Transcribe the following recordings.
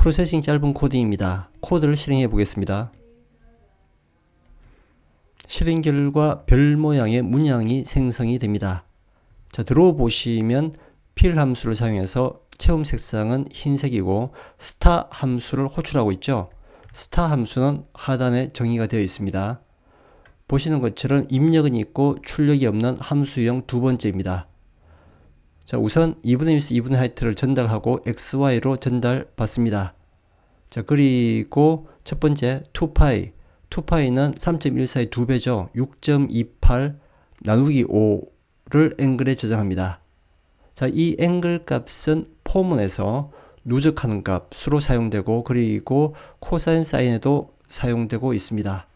프로세싱 짧은 코딩입니다. 코드를 실행해 보겠습니다. 실행 결과 별 모양의 문양이 생성이 됩니다. 자, 들어보시면 필 함수를 사용해서 체험 색상은 흰색이고 스타 함수를 호출하고 있죠. 스타 함수는 하단에 정의가 되어 있습니다. 보시는 것처럼 입력은 있고 출력이 없는 함수형 두 번째입니다. 자, 우선 2분의 1스 2분의 하이트를 전달하고 xy로 전달받습니다. 자, 그리고 첫 번째 2파이. 2파이는 3.14의 두 배죠. 6.28 나누기 5를 앵글에 저장합니다. 자, 이 앵글 값은 포문에서 누적하는 값으로 사용되고 그리고 코사인 사인에도 사용되고 있습니다.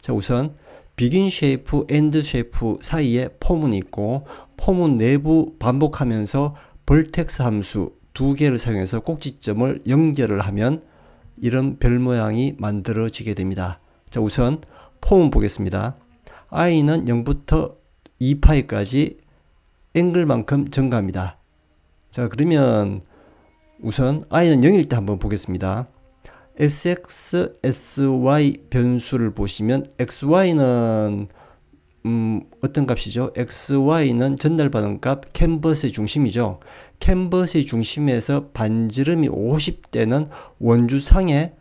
자, 우선 비긴 쉐이프, 엔드 쉐이프 사이에 포문이 있고 포문 내부 반복하면서 벌텍스 함수 두 개를 사용해서 꼭지점을 연결을 하면 이런 별 모양이 만들어지게 됩니다. 자, 우선 포문 보겠습니다. i는 0부터 2파이까지 앵글만큼 증가합니다. 자, 그러면 우선 i는 0일 때 한번 보겠습니다. Sx, sy 변수를 보시면 xy는 음, 어떤 값이죠? xy는 전달받은 값 캔버스의 중심이죠. 캔버스의 중심에서 반지름이 50대는 원주상의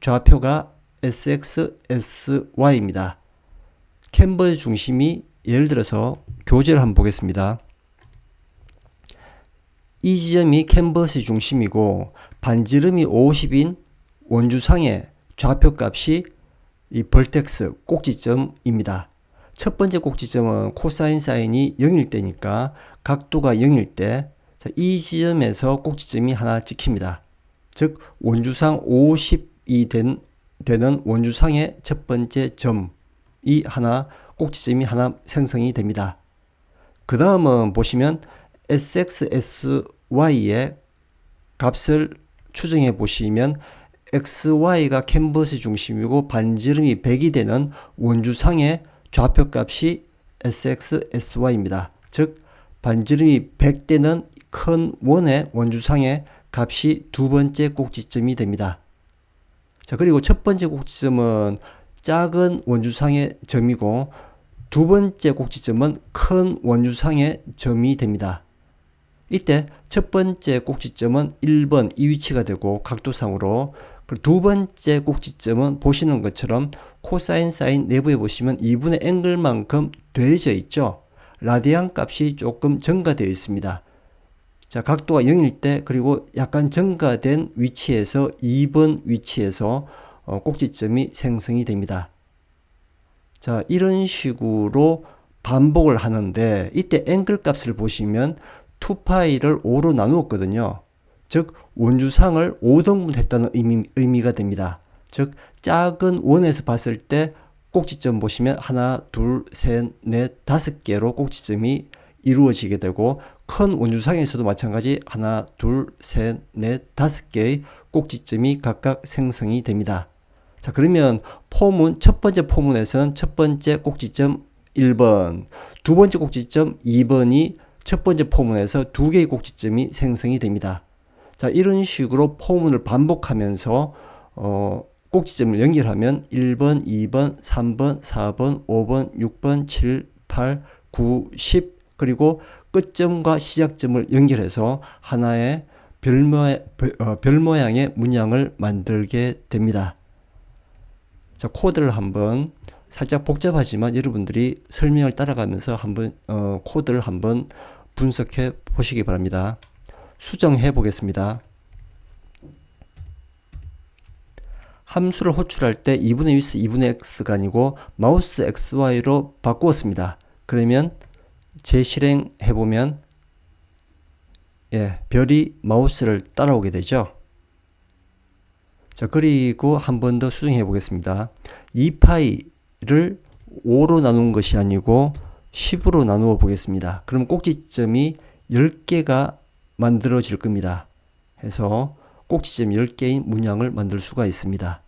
좌표가 sx, sy입니다. 캔버스의 중심이 예를 들어서 교재를 한번 보겠습니다. 이 지점이 캔버스의 중심이고 반지름이 50인 원주상의 좌표 값이 이 벌텍스 꼭지점입니다. 첫 번째 꼭지점은 코사인 사인이 0일 때니까 각도가 0일 때, 자, 이 지점에서 꼭지점이 하나 찍힙니다. 즉, 원주상 50이 된, 되는 원주상의 첫 번째 점이 하나, 꼭지점이 하나 생성이 됩니다. 그 다음은 보시면 SXSY의 값을 추정해 보시면 XY가 캔버스 중심이고 반지름이 100이 되는 원주상의 좌표 값이 SXSY입니다. 즉 반지름이 100되는 큰 원의 원주상의 값이 두 번째 꼭지점이 됩니다. 자, 그리고 첫 번째 꼭지점은 작은 원주상의 점이고 두 번째 꼭지점은 큰 원주상의 점이 됩니다. 이때 첫 번째 꼭지점은 1번 이 위치가 되고 각도상으로 두 번째 꼭지점은 보시는 것처럼 코사인 사인 내부에 보시면 2분의 앵글만큼 더해져 있죠. 라디안 값이 조금 증가되어 있습니다. 자, 각도가 0일 때 그리고 약간 증가된 위치에서 2번 위치에서 어, 꼭지점이 생성이 됩니다. 자, 이런 식으로 반복을 하는데 이때 앵글 값을 보시면 2파이를 5로 나누었거든요. 즉 원주상을 5등분 했다는 의미, 의미가 됩니다. 즉 작은 원에서 봤을 때 꼭지점 보시면 하나, 둘, 셋, 넷, 다섯 개로 꼭지점이 이루어지게 되고 큰 원주상에서도 마찬가지 하나, 둘, 셋, 넷, 다섯 개의 꼭지점이 각각 생성이 됩니다. 자 그러면 포문 첫 번째 포문에서는 첫 번째 꼭지점 1번, 두 번째 꼭지점 2번이 첫 번째 포문에서 두 개의 꼭지점이 생성이 됩니다. 자, 이런 식으로 포문을 반복하면서 어, 꼭지점을 연결하면 1번, 2번, 3번, 4번, 5번, 6번, 7, 8, 9, 10 그리고 끝점과 시작점을 연결해서 하나의 별, 모양, 어, 별 모양의 문양을 만들게 됩니다. 자, 코드를 한번 살짝 복잡하지만 여러분들이 설명을 따라가면서 한번 어, 코드를 한번 분석해 보시기 바랍니다. 수정해 보겠습니다. 함수를 호출할 때 2분의 1스 2분의 x가 아니고 마우스 xy로 바꾸었습니다. 그러면 재실행해 보면 예, 별이 마우스를 따라오게 되죠. 자, 그리고 한 번 더 수정해 보겠습니다. 2파이 를 5로 나눈 것이 아니고 10으로 나누어 보겠습니다. 그럼 꼭지점이 10개가 만들어질 겁니다. 해서 꼭지점 10개의 문양을 만들 수가 있습니다.